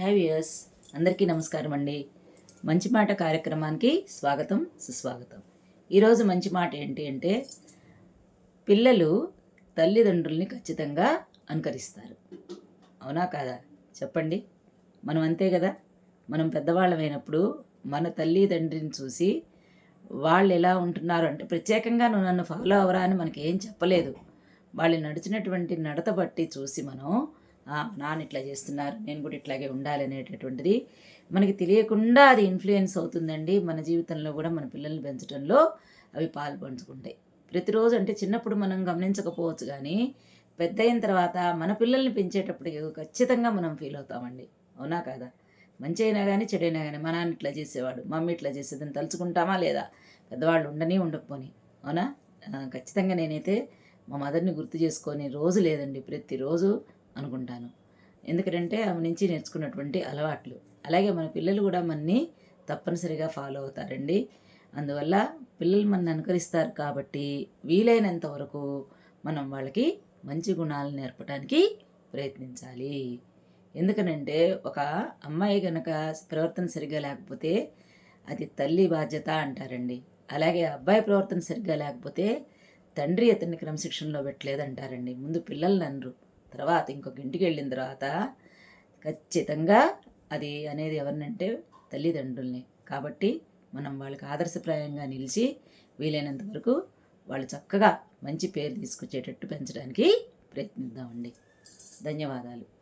హ్యావియర్స్ అందరికీ నమస్కారం అండి. మంచి మాట కార్యక్రమానికి స్వాగతం సుస్వాగతం. ఈరోజు మంచి మాట ఏంటి అంటే పిల్లలు తల్లిదండ్రుల్ని ఖచ్చితంగా అనుకరిస్తారు. అవునా కాదా? చెప్పండి. మనం అంతే కదా? మనం పెద్దవాళ్ళమైనప్పుడు మన తల్లిదండ్రిని చూసి వాళ్ళు ఎలా ఉంటున్నారు అంటే ప్రత్యేకంగా నువ్వు నన్ను ఫాలో అవరా అని మనకి ఏం చెప్పలేదు. వాళ్ళు నడిచినటువంటి నడత బట్టి చూసి మనం నాన్న ఇట్లా చేస్తున్నారు నేను కూడా ఇట్లాగే ఉండాలి అనేటటువంటిది మనకి తెలియకుండా అది ఇన్ఫ్లుయెన్స్ అవుతుందండి. మన జీవితంలో కూడా మన పిల్లల్ని పెంచడంలో అవి పాలు పంచుకుంటాయి ప్రతిరోజు అంటే చిన్నప్పుడు మనం గమనించకపోవచ్చు కానీ పెద్ద అయిన తర్వాత మన పిల్లల్ని పెంచేటప్పటికి ఖచ్చితంగా మనం ఫీల్ అవుతామండి. అవునా కాదా? మంచి అయినా కానీ చెడైనా కానీ మా నాన్న ఇట్లా చేసేవాడు మమ్మీ ఇట్లా చేసేదని తలుచుకుంటామా లేదా? పెద్దవాళ్ళు ఉండని ఉండకపోని. అవునా? ఖచ్చితంగా నేనైతే మా మదర్ని గుర్తు చేసుకొని రోజు లేదండి ప్రతిరోజు అనుకుంటాను. ఎందుకంటే ఆమె నుంచి నేర్చుకున్నటువంటి అలవాట్లు. అలాగే మన పిల్లలు కూడా మనని తప్పనిసరిగా ఫాలో అవుతారండి. అందువల్ల పిల్లలు మనని అనుకరిస్తారు కాబట్టి వీలైనంత వరకు మనం వాళ్ళకి మంచి గుణాలు నేర్పడానికి ప్రయత్నించాలి. ఎందుకనంటే ఒక అమ్మాయి కనుక ప్రవర్తన సరిగ్గా లేకపోతే అది తల్లి బాధ్యత అంటారండి. అలాగే అబ్బాయి ప్రవర్తన సరిగ్గా లేకపోతే తండ్రి అతన్ని క్రమశిక్షణలో పెట్టలేదు అంటారండి ముందు పిల్లల్ని అనరు. తర్వాత ఇంకొక ఇంటికి వెళ్ళిన తర్వాత ఖచ్చితంగా అది అనేది ఎవరినంటే తల్లిదండ్రుల్ని. కాబట్టి మనం వాళ్ళకి ఆదర్శప్రాయంగా నిలిచి వీలైనంత వరకు వాళ్ళు చక్కగా మంచి పేరు తీసుకొచ్చేటట్టు పెంచడానికి ప్రయత్నిద్దామండి. ధన్యవాదాలు.